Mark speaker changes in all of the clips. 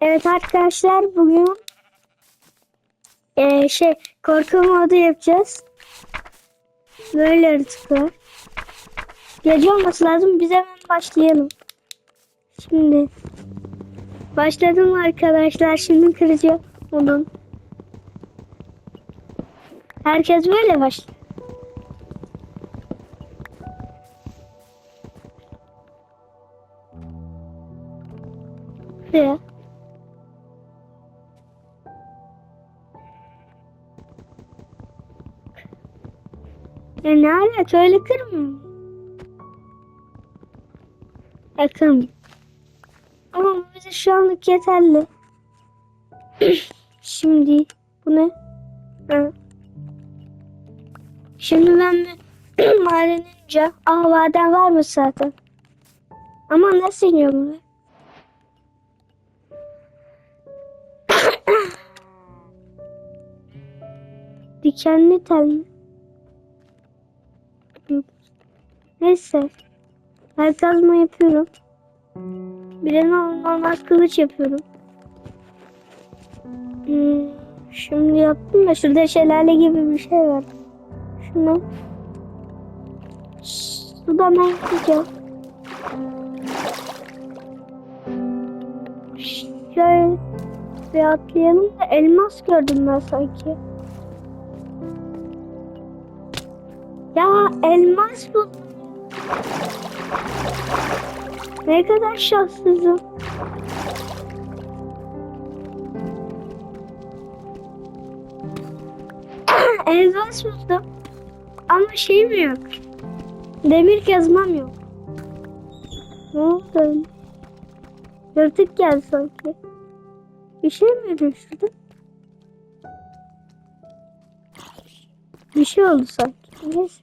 Speaker 1: Evet arkadaşlar bugün eee, şey korku modu yapacağız. Böyle yaratıklar. Gece olması lazım. Biz hemen başlayalım. Şimdi başladım arkadaşlar. Şimdi kıracağım onun. Herkes böyle başlıyor. Ya ne alaka öyle kırmıyor. Ya kırmıyor. Ama bu bize şu anlık yeterli. Şimdi bu ne? Ha. Şimdi ben bir madenince Aa maden var mı zaten? Ama nasıl iniyor bunu? Dikenli tel mi? Neyse. Ben kazma yapıyorum. Bir de normal kılıç yapıyorum. Hmm, şimdi yaptım da şurada şelale gibi bir şey var. Şunu. Sudan atacağım. Şöyle bir atlayalım da elmas gördüm ben sanki. Ya elmas buldum. Ne kadar şanssızım. elmas buldum. Ama şeyim yok. Demir kazmam yok. Ne oldu? Yırtık geldi sanki. Bir şey mi düştü? Bir şey oldu sanki. Neyse.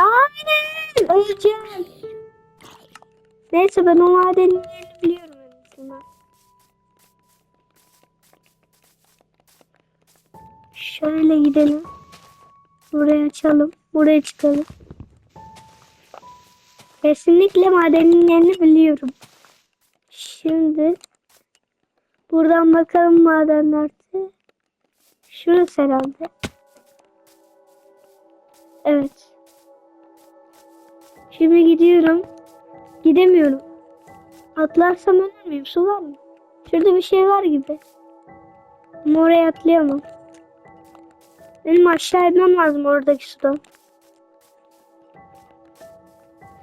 Speaker 1: Aynen. Öleceğim. Neyse ben o madenin yerini biliyorum en. Şöyle gidelim. Buraya açalım. Buraya çıkalım. Kesinlikle madenin yerini biliyorum. Şimdi buradan bakalım maden nerede? Şurası herhalde. Evet. Şimdi gidiyorum. Gidemiyorum. Atlarsam ölür müyüm? Su var mı? Şurada bir şey var gibi. Ama oraya atlayamam. Benim aşağı inmem lazım oradaki sudan.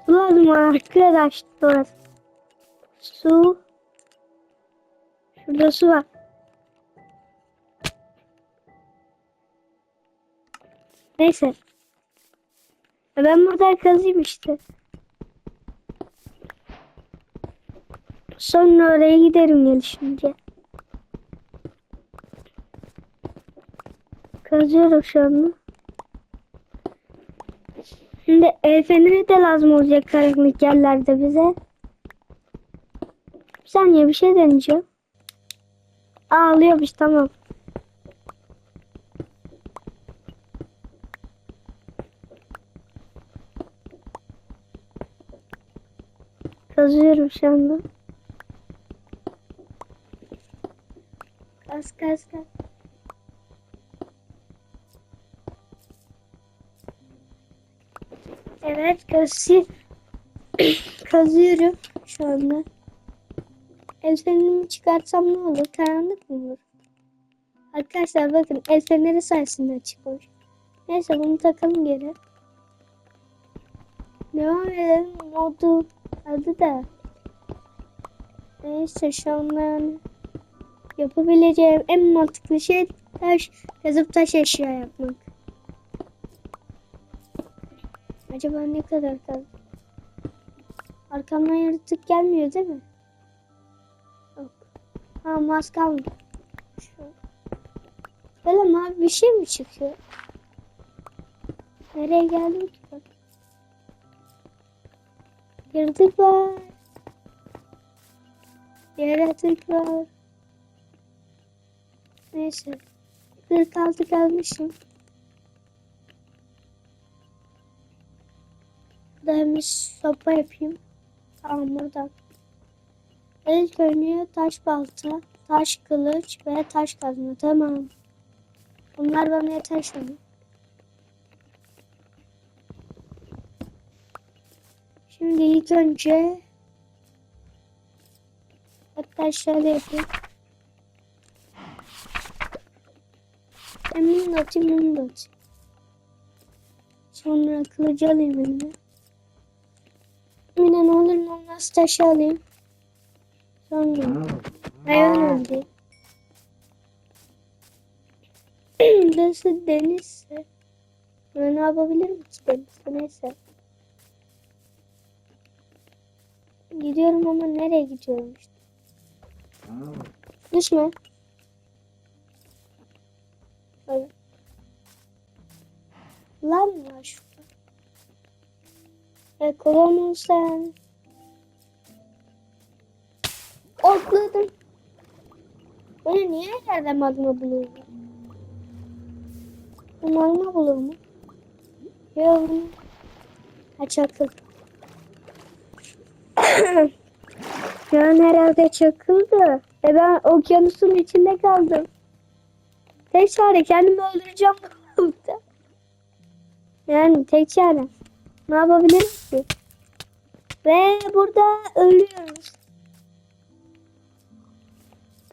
Speaker 1: Su lazım arkadaş orası. Su. Şurada su var. Neyse. Ya Ben burada kazayım işte. Sonra oraya giderim gelişince. Kazıyorum şu anda. Şimdi el feneri de lazım olacak karanlık yerlerde bize. Bir saniye bir şey deneyeceğim. Ağlıyormuş tamam. Kazıyorum şu anda. Kaz kaz kaz. Evet kazı kazıyorum şu anda. El fenerini çıkartsam ne olur? Karanlık mı olur? Arkadaşlar bakın el feneri sayesinde çıkmış. Neyse bunu takalım geri. Devam edelim. Modu adı da. Neyse şu yapabileceğim en mantıklı şey taş yazıp taş eşya yapmak. Acaba ne kadar kaldı? Arkamdan yaratık gelmiyor değil mi? Yok. Ha mas kalmadı. Böyle mavi bir şey mi çıkıyor? Nereye geldim ki bak. Yaratık var. Yaratık var. Neyse. 46 kalmışım. Burada sopa yapayım. Tamam buradan. İlk önce taş balta, taş kılıç ve taş kazma. Tamam. Bunlar bana yeter şimdi. Şimdi ilk önce hatta şöyle yapayım. Emin atayım, emin atayım. Sonra kılıcı alayım elime. Yine ne olur ne olmaz taşı alayım. Sonra hayvan öldü. Burası denizse ne yapabilirim ki denizde neyse. Gidiyorum ama nereye gidiyorum işte. Düşme. Hayır. Lan var şurada. E kolomun sen. Atladım. Böyle niye yerde magma buluyor? Bu magma bulur mu? Yok. Ha yani herhalde çakıldı. E ben okyanusun içinde kaldım. Tek çare kendimi öldüreceğim bu balıkta. Yani tek çare. Ne yapabilirim ki? Ve burada ölüyoruz.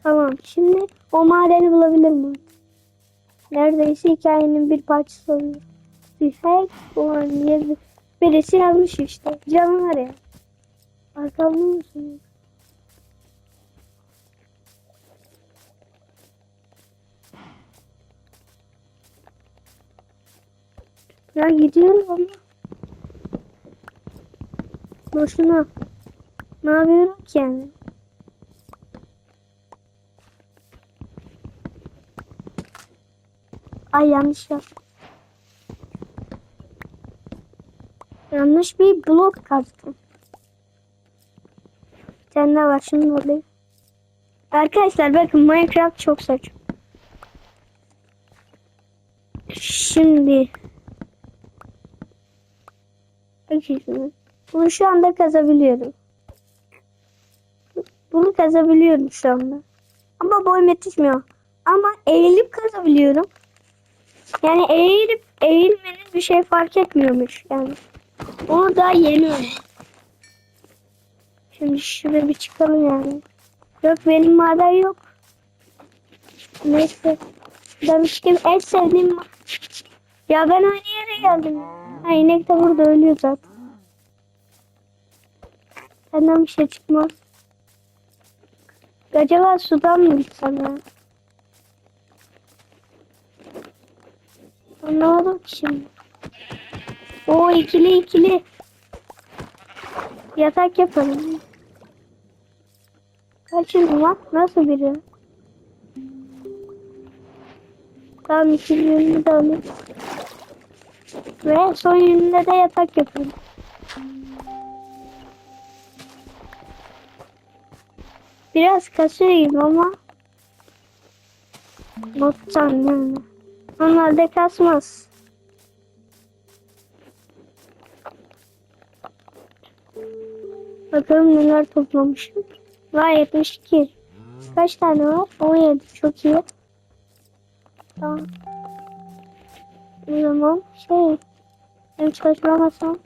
Speaker 1: Tamam şimdi o madeni bulabilirim artık. Neredeyse hikayenin bir parçası oluyor. Tüfek olan yeri birisi yazmış işte. Canavar ya. Arkamda mısın? Ya gidiyorum ama. Boşuna. Ne yapıyorum ki yani? Ay yanlış yaptım. Yanlış bir blok kazdım. Tane daha var şimdi olayım. Arkadaşlar bakın Minecraft çok saçma. Şimdi Bak şimdi. Bunu şu anda kazabiliyorum. Bunu kazabiliyorum şu anda. Ama boyum yetişmiyor. Ama eğilip kazabiliyorum. Yani eğilip eğilmenin bir şey fark etmiyormuş yani. Onu daha yeni. Şimdi şuraya bir çıkalım yani. Yok benim maden yok. Neyse. Ben işte en sevdiğim Ya ben aynı yere geldim. Ha inek de burada ölüyor zaten. Senden bir şey çıkmaz. Acaba sudan mı gitsem ya? Anlamadım ki şimdi. O ikili ikili. Yatak yapalım. Kaçın lan? Nasıl biri? Tamam ikili yönünü de. Ve son yönünde de yatak yapayım. Biraz kasıyor gibi ama Bottan yani. Normalde kasmaz. Bakalım neler toplamışım. Var 72. Kaç tane var? 17. Çok iyi. Tamam. O zaman şey benim çalışma masam.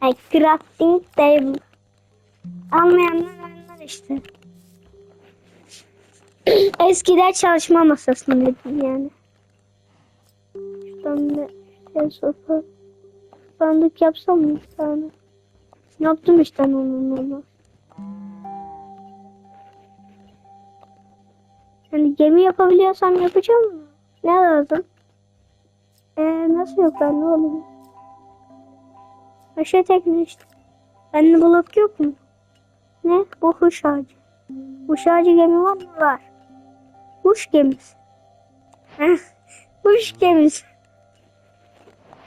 Speaker 1: Ay, crafting table. Anlayanlar anlar işte. Eskiden çalışma masasını dedim yani. Şuradan bir şey sofa. Sandık yapsam mı bir tane? Yaptım işte onun onu. Yani gemi yapabiliyorsam yapacağım? Ne lazım? Ee, nasıl yok ben ne oğlum? Aşağı tekne işte. Bende blok yok mu? Ne? Bu kuş ağacı. Kuş ağacı gemi var mı? Var. Kuş gemisi. Heh, kuş gemisi.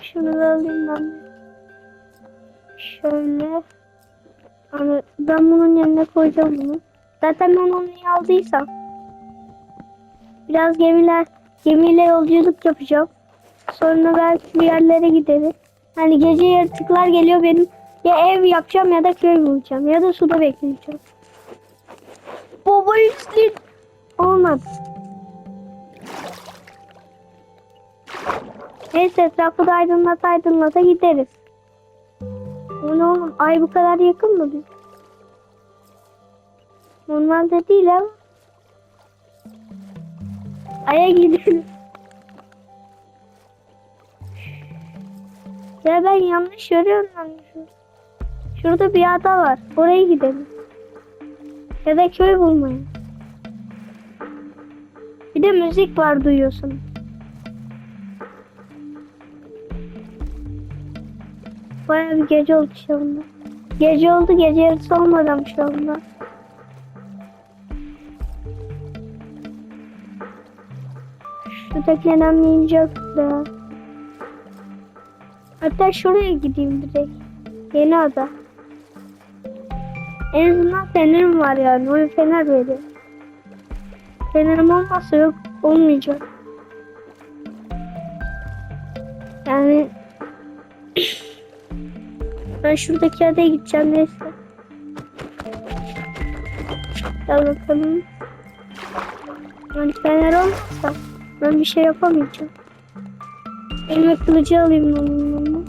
Speaker 1: Şunu da alayım ben. Şöyle. Hani ben bunun yanına koyacağım bunu. Zaten ben onu aldıysam. Biraz gemiler, gemiyle yolculuk yapacağım. Sonra belki bir yerlere gideriz. Hani gece yaratıklar geliyor benim ya ev yapacağım ya da köy bulacağım ya da suda bekleyeceğim. baba izleyin. Olmadı. Neyse etrafı da aydınlata aydınlata gideriz. Bu ne oğlum? Ay bu kadar yakın mı biz? Normalde değil ama. Ay'a gidelim. Ya ben yanlış görüyorum lan. Şurada bir ada var. Oraya gidelim. Ya da köy bulmaya. Bir de müzik var duyuyorsun. Baya bir gece oldu şu anda. Gece oldu gece yarısı olmadan şu anda. İnecek da. Hatta şuraya gideyim direkt. Yeni ada. En azından fenerim var yani. Oyun fener veriyor. Fenerim olmazsa yok olmayacak. Yani ben şuradaki adaya gideceğim neyse. Gel bakalım. Yani fener olmazsa ben bir şey yapamayacağım. Elime kılıcı alayım onunla.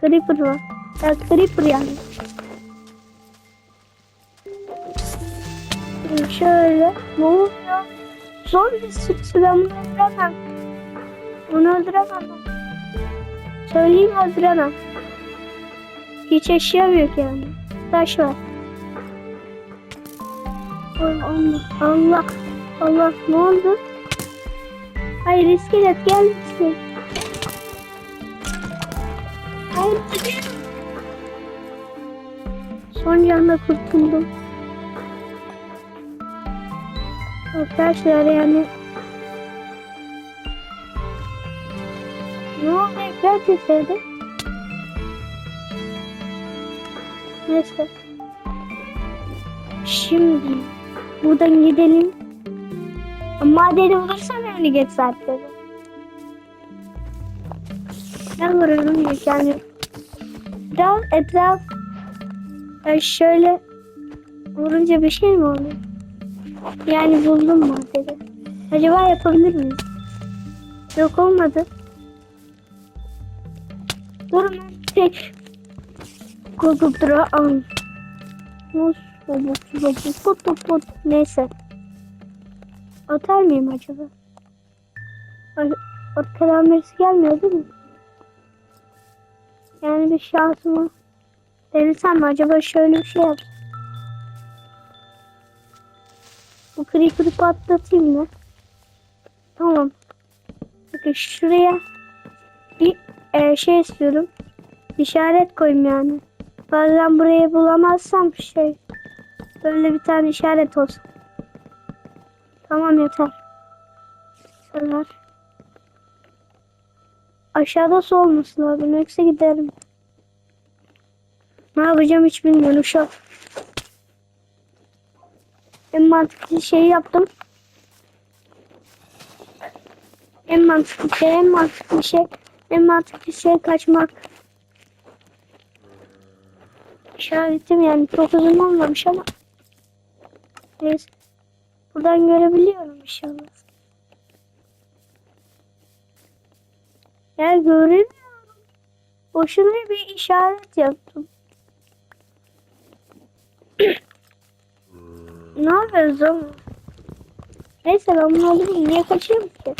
Speaker 1: Creeper var. Ya Creeper yani. Şimdi Şöyle. Ne oluyor? Zombi sürüsü ben bunu öldüremem. Bunu öldüremem. Söyleyeyim öldüremem. Hiç eşya yok yani. Taş var. Allah Allah Allah ne oldu? Hayır iskelet gelmişsin. Hayır. Son canla kurtuldum. Arkadaşlar yani ne oldu ekran kesildi? Neyse. Şimdi buradan gidelim. Madeni bulursam yani geç saatte. Ne vururum ya yani. Biraz etraf e, şöyle vurunca bir şey mi oluyor? Yani buldum madeni. Acaba yapabilir miyiz? Yok olmadı. Durun tek. Kultura an. Neyse. Atar mıyım acaba? Ay, Arkadan birisi gelmiyor değil mi? Yani bir şansımı denesem mi acaba şöyle bir şey yapsam? Bu creeper'ı patlatayım mı? Tamam. Bakın şuraya bir e, şey istiyorum. İşaret koyayım yani. Bazen burayı bulamazsam şey böyle bir tane işaret olsun. Tamam yeter. Sever. Aşağıda su olması lazım. Yoksa giderim. Ne yapacağım hiç bilmiyorum şu an. En mantıklı şeyi yaptım. En mantıklı şey, en mantıklı şey, en mantıklı şey kaçmak. İşaretim yani çok uzun olmamış ama. Neyse. Buradan görebiliyorum inşallah. Ya göremiyorum. Boşuna bir işaret yaptım. ne yapıyoruz oğlum? Neyse ben bunu alayım. Niye kaçıyorum ki?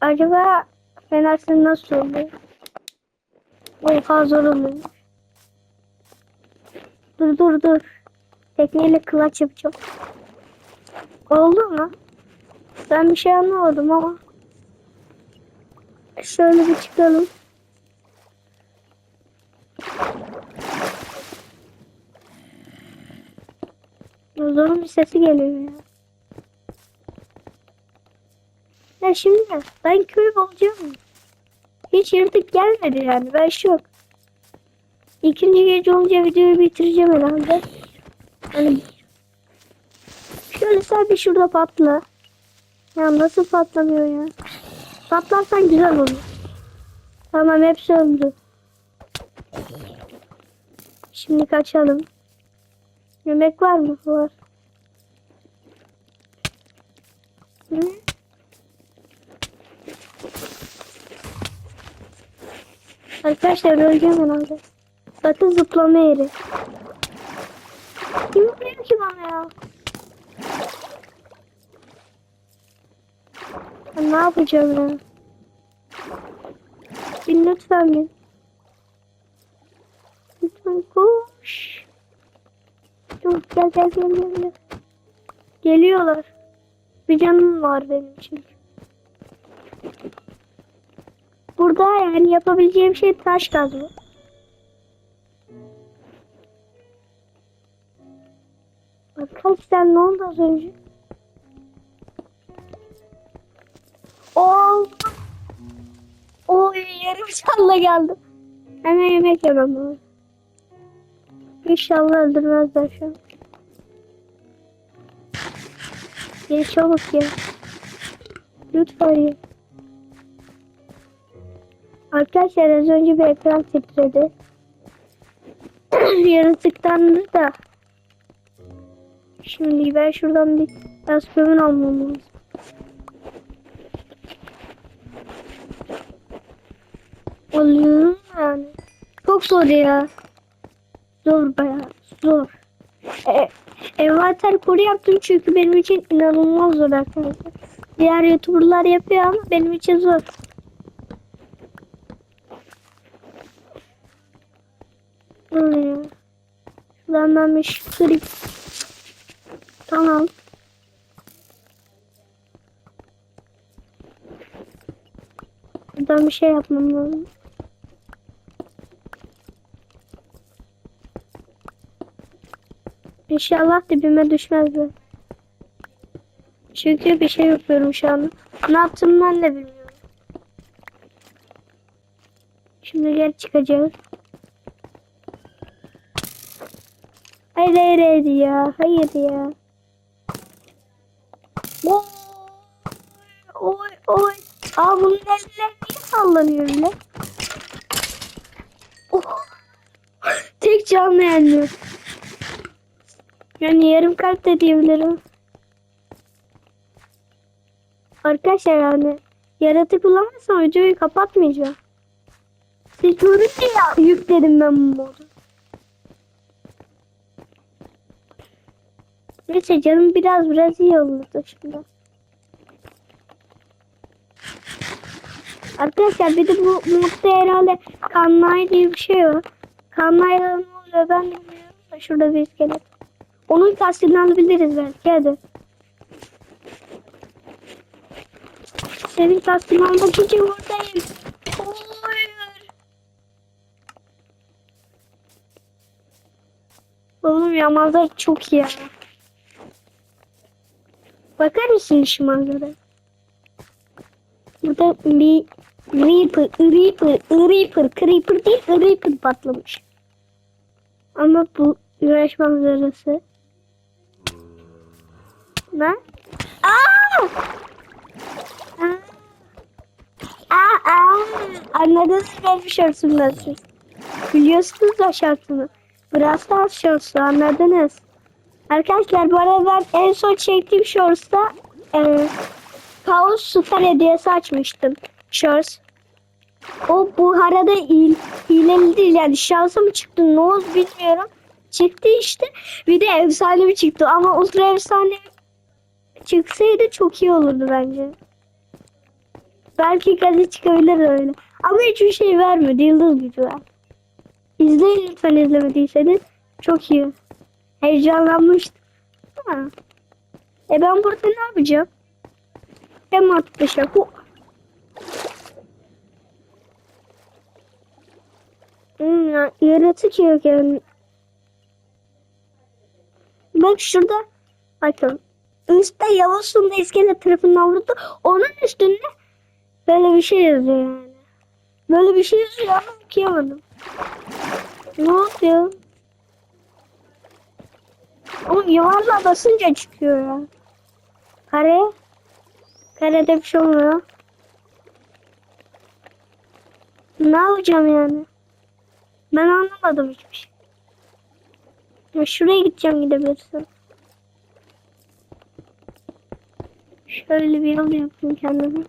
Speaker 1: Acaba Fenersin nasıl oluyor? Oha zor oluyor. Dur dur dur. Tekneyle kılaç yapacağım. Oldu mu? Ben bir şey anlamadım ama. Şöyle bir çıkalım. Zorun bir sesi geliyor ya. Ya şimdi ben köy bulacağım. Hiç yırtık gelmedi yani. Ben şok. İkinci gece olunca videoyu bitireceğim herhalde. Hani şöyle bir şurada patla. Ya nasıl patlamıyor ya? Patlarsan güzel olur. Tamam hepsi öldü. Şimdi kaçalım. Yemek var mı? Var. Hı? Arkadaşlar öleceğim herhalde. Zaten zıplama yeri. Kim vuruyor ki bana ya? Ne yapacağım ya? Bin lütfen bin. Lütfen koş. Dur gel gel gel gel. gel. Geliyorlar. Bir canım var benim için. Burada yani yapabileceğim şey taş kazma. Arkadaşlar ne oldu az önce? Oo. Oy yarım canla geldim. Hemen yemek yemem lazım. İnşallah öldürmezler şu an. Ye çabuk ye. Lütfen ye. Arkadaşlar az önce bir ekran titredi. Yaratıktandı da. Şimdi ben şuradan bir aspirin almam lazım. Alıyorum yani. Çok zor ya. Zor bayağı zor. E, envanter koru yaptım çünkü benim için inanılmaz zor arkadaşlar. Diğer youtuberlar yapıyor ama benim için zor. Şuradan ben bir şey. Tamam. Buradan bir şey yapmam lazım. İnşallah dibime düşmez. Çünkü bir şey yapıyorum şu an. Ne yaptım ben de bilmiyorum. Şimdi geri çıkacağız. Hayır hayır hayır ya. Hayır ya. Oy oy oy. Aa bunun eller niye sallanıyor öyle? Oh. Tek canlı yenmiyor. Yani yarım kalp de diyebilirim. Arkadaşlar yani yaratık bulamazsam videoyu kapatmayacağım. Görünce ya yükledim ben bu modu. Neyse canım biraz biraz iyi olurdu şimdi. Arkadaşlar bir de bu modda herhalde kanlay diye bir şey var. Kanlayla ne oluyor ben bilmiyorum da şurada bir iskelet. Onun kastını alabiliriz belki hadi. Senin kastını almak için buradayım. Hayır. Oğlum ya çok iyi ya. Bakar mısın şu manzara? Burada bir Reaper, Reaper, Reaper, Creeper değil Reaper patlamış. Ama bu güneş manzarası. Ne? Aa! Aa! Aa! Anladınız benim şartımdan siz. Biliyorsunuz da şartımı. Biraz daha şortsu anladınız. Arkadaşlar bu arada ben en son çektiğim shorts'ta e, Kaos Süper hediyesi açmıştım. Shorts. O bu arada il, hileli değil yani şansa mı çıktı ne oldu bilmiyorum. Çıktı işte. Bir de efsane bir çıktı ama ultra efsane çıksaydı çok iyi olurdu bence. Belki kadı çıkabilir öyle. Ama hiçbir şey vermedi. Yıldız gücü ver. İzleyin lütfen izlemediyseniz. Çok iyi. Heyecanlanmıştım. Ha. E ben burada ne yapacağım? Hem atmışım. Hu. Hmm, ya, yaratık yok yani. Bak şurada. Bakın. Üstte Yavuz Sun'da iskelet tarafından vurdu. Onun üstünde böyle bir şey yazıyor yani. Böyle bir şey yazıyor ama okuyamadım. Ne oluyor? Oğlum yuvarla basınca çıkıyor ya. Kare. Karede bir şey olmuyor. Ne yapacağım yani? Ben anlamadım hiçbir şey. Ya şuraya gideceğim gidebilirsem. Şöyle bir yol yapayım kendime.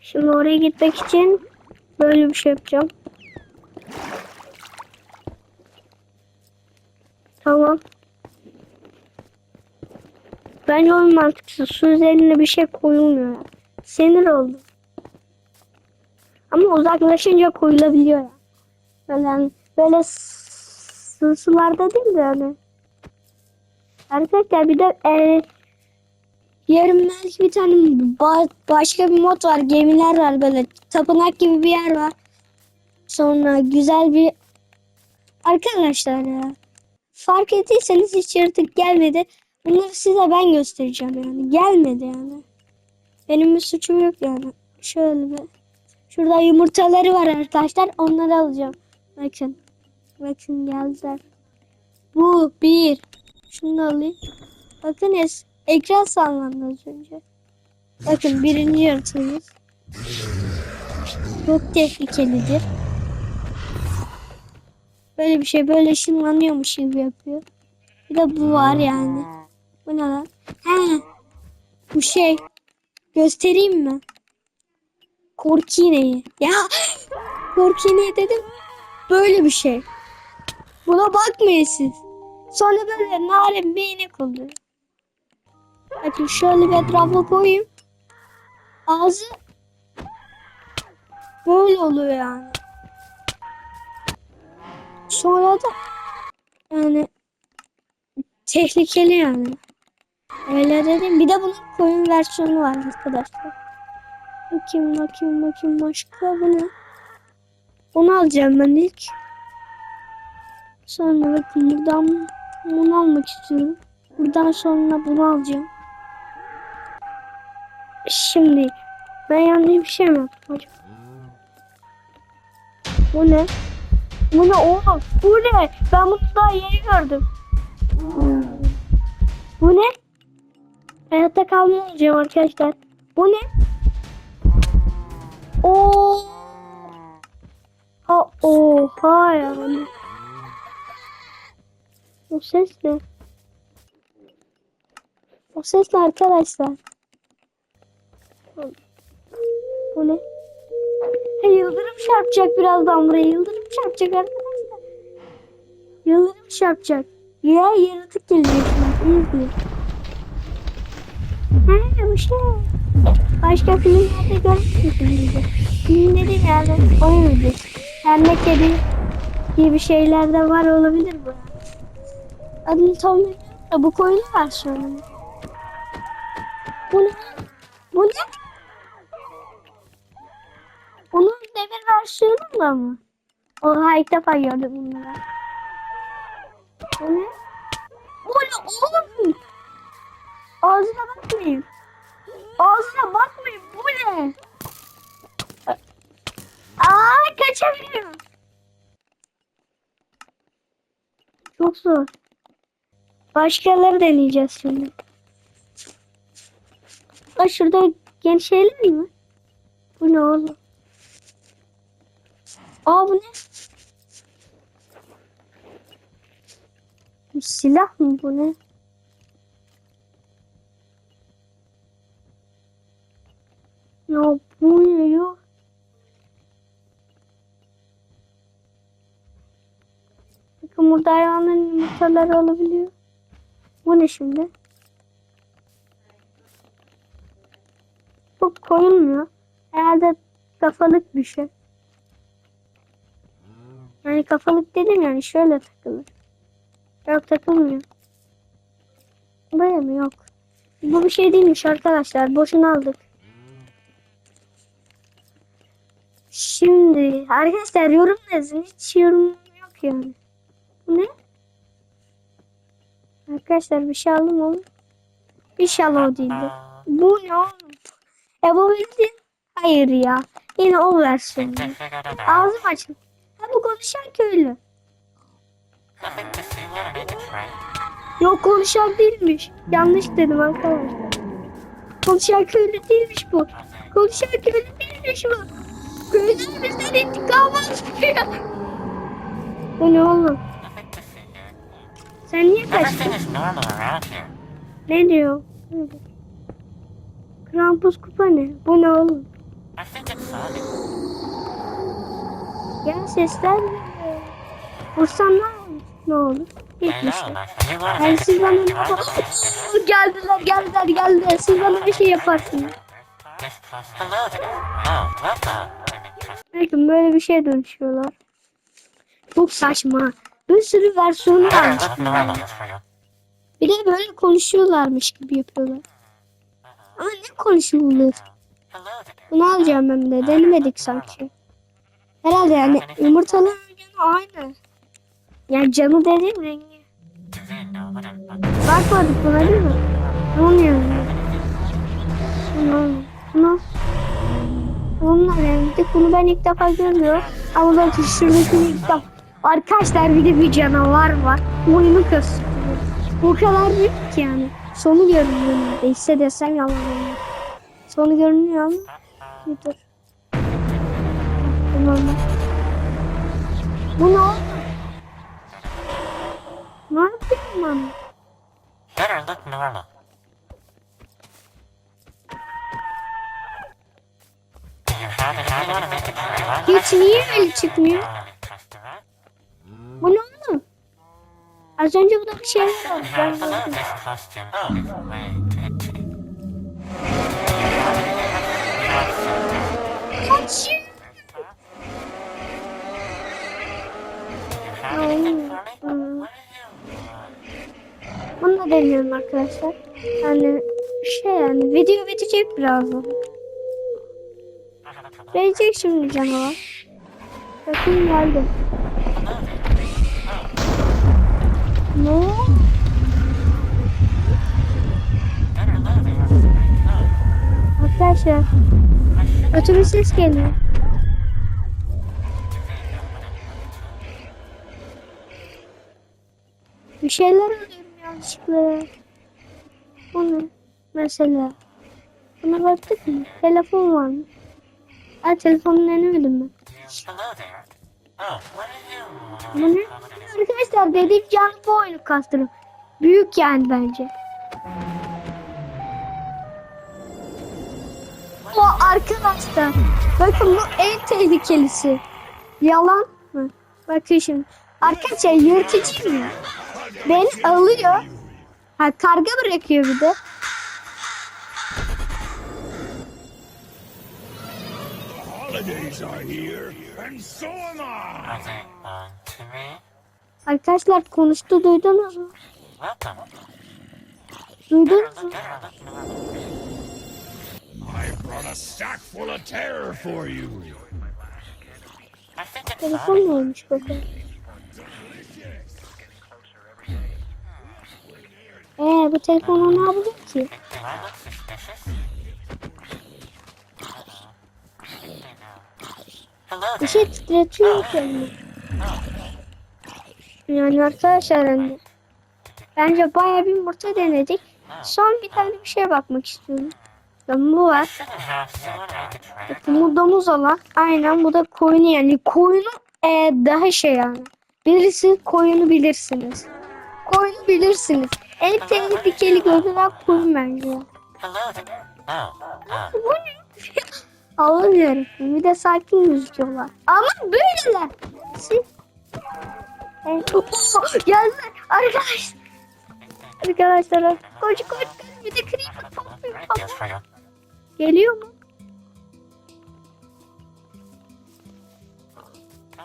Speaker 1: Şimdi oraya gitmek için böyle bir şey yapacağım. Tamam. Bence oyun mantıksız. Su üzerine bir şey koyulmuyor. Sinir oldum. Ama uzaklaşınca koyulabiliyor ya. Böyle, sularda değil de hani. Arkadaşlar bir de e, yarın belki bir tane ba- başka bir mod var. Gemiler var böyle. Tapınak gibi bir yer var. Sonra güzel bir arkadaşlar ya. Fark ettiyseniz hiç yaratık gelmedi. Bunları size ben göstereceğim yani. Gelmedi yani. Benim bir suçum yok yani. Şöyle bir. Şurada yumurtaları var arkadaşlar. Onları alacağım. Bakın. Bakın geldiler. Bu bir. Şunu alayım. Bakın es ekran sallandı az önce. Bakın birinci yaratığımız. Çok tehlikelidir. Böyle bir şey böyle ışınlanıyormuş gibi yapıyor. Bir de bu var yani. Bu ne lan? He. Bu şey. Göstereyim mi? Korku iğneyi. Ya korku iğneyi dedim. Böyle bir şey. Buna bakmayın siz. Sonra böyle narin bir inek. Bakın şöyle bir etrafa koyayım. Ağzı böyle oluyor yani. Sonra da yani tehlikeli yani. Öyle dedim. Bir de bunun koyun versiyonu var arkadaşlar. Bakayım bakayım bakayım başka bu ne? Onu alacağım ben ilk. Sonra bakın buradan bunu almak istiyorum. Buradan sonra bunu alacağım. Şimdi ben yanlış bir şey mi yaptım acaba? Bu ne? Bu ne oğlum? Bu ne? Ben bunu daha yeni gördüm. Bu ne? Hayatta kalma olacağım arkadaşlar. Bu ne? Oo. Ha oha yani. O ses ne? O ses ne arkadaşlar? Bu ne? Hey, yıldırım çarpacak birazdan buraya. Yıldırım çarpacak arkadaşlar. Yıldırım çarpacak. Ya yaratık gelecek şimdi. İyi izleyin. Ha bu şey. Başka filmlerde görmüşsünüz. Film dediğim yani oyun videosu. Her ne gibi şeyler de var olabilir bu. Adını tam da bu koyunu var sonra. Bu ne? Bu ne? Bunun demir versiyonu da mı? Oha ilk defa gördüm bunları. Bu ne? Bu ne oğlum? Ağzına bakmayın. Ağzına bakmayın. Bu ne? Aa kaçamıyorum. Çok zor. Başkaları deneyeceğiz şimdi. Aa şurada genç şeyler mi? Bu ne oğlum? Aa bu ne? Silah mı bu ne? Ya bu ne ya? Bakın burada hayvanların yumurtaları olabiliyor. Bu ne şimdi? Bu koyulmuyor. Herhalde kafalık bir şey. Yani kafalık dedim yani şöyle takılır. Yok takılmıyor. Buraya mı? Yok. Bu bir şey değilmiş arkadaşlar. Boşuna aldık. Şimdi arkadaşlar yorum yazın. Hiç yorum yok yani. Bu ne? Arkadaşlar bir şey aldım oğlum. İnşallah o değildi. Bu ne oğlum? E bu bildin. Hayır ya. Yine o versiyonu. Ağzım açın. Ha bu konuşan köylü. Yok konuşan değilmiş. Yanlış dedim arkadaşlar. Konuşan köylü değilmiş bu. Konuşan köylü değilmiş bu. Köyden bizden intikam alıyor. Bu ne oğlum? Sen niye kaçtın? Ne diyor? Krampus kupa ne? Bu ne oğlum? Ya sesler. Vursam ne olur? Ne olur?
Speaker 2: I
Speaker 1: Hiçbir şey.
Speaker 2: know, nothing. You want
Speaker 1: Ben
Speaker 2: to
Speaker 1: siz bana ne
Speaker 2: Just
Speaker 1: Geldiler geldiler geldiler. Siz bana bir şey yaparsınız.
Speaker 2: Oh.
Speaker 1: Bakın böyle bir şeye dönüşüyorlar. Çok saçma. Bir sürü versiyonu varmış. Bir de böyle konuşuyorlarmış gibi yapıyorlar. Ama ne konuşuyorlar? Bunu alacağım ben de. Denemedik sanki. Herhalde yani yumurtaların canı aynı. Yani canı dediğim rengi. Bakmadık buna değil mi? Ne oluyor? Bunu, bunu. Bunlar rengi. Bunu ben ilk defa görmüyorum. Ama ben şuradaki ilk defa. Arkadaşlar bir de bir canavar var. Oyunu kasıyor. O kadar büyük ki yani. Sonu görünüyor neredeyse desem yalan olmaz. Sonu görünüyor ama. Bir dur. Tamam. Bu ne oldu? Ne yapayım ben?
Speaker 2: Very well.
Speaker 1: Hiç niye öyle çıkmıyor? Bu ne oğlum? Az önce burada bir şey var. Ben
Speaker 2: want?
Speaker 1: Bunu da deniyorum arkadaşlar. Yani şey yani video bitecek birazdan. Gelecek şimdi canavar. Bakın geldi.
Speaker 2: There.
Speaker 1: Arkadaşlar bir ses geliyor. Bir şeyler alıyorum yanlışlıkla. Bu ne? Mesela. Buna baktık mı? Telefon var mı? Ha telefonun denemedim ben.
Speaker 2: Hello there. What do you want?
Speaker 1: Bu ne? Arkadaşlar dediğim canlı bu oyunu kastırım. Büyük yani bence. O arkadaşlar. Bakın bu en tehlikelisi. Yalan mı? Bakın şimdi. Arkadaşlar yırtıcı mı? Beni alıyor. Ha karga bırakıyor bir de.
Speaker 3: Holidays are here, and so am I.
Speaker 2: Are they on to me?
Speaker 1: Arkadaşlar konuştu duydunuz mu? Duydunuz mu?
Speaker 3: I brought a sack full of terror for you.
Speaker 1: Telefon mu olmuş bakalım. Ee bu telefonu ne yapıyor ki? Bir şey titretiyor kendini. Yani arkadaşlar hani bence bayağı bir yumurta denedik. Son bir tane bir şeye bakmak istiyorum. Ben bu var. Bakın bu domuz olan. Aynen bu da koyunu yani. Koyunu e, daha şey yani. Birisi koyunu bilirsiniz. Koyunu bilirsiniz. En tehlikeli görünen koyun bence. Bu ne? Ağlamıyorum. Bir de sakin gözüküyorlar. Ama böyleler. Siz... Evet. Geldiler arkadaşlar. Arkadaşlar koş koş koş. Bir de creeper topluyor.
Speaker 2: You.
Speaker 1: Geliyor mu?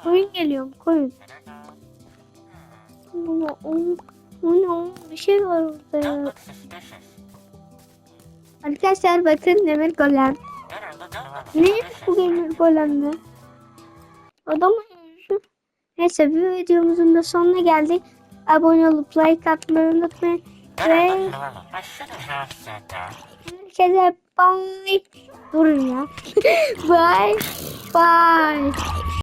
Speaker 1: Koyun geliyor mu? Koyun. Bu ne? Bu ne? Bir şey var orada ya. Arkadaşlar bakın demir golem.
Speaker 2: Better look normal.
Speaker 1: Ne bu demir golemle? Adam uyumuş. Neyse bir videomuzun da sonuna geldik. Abone olup like atmayı unutmayın. Ve herkese bye. Durun ya. bye. Bye.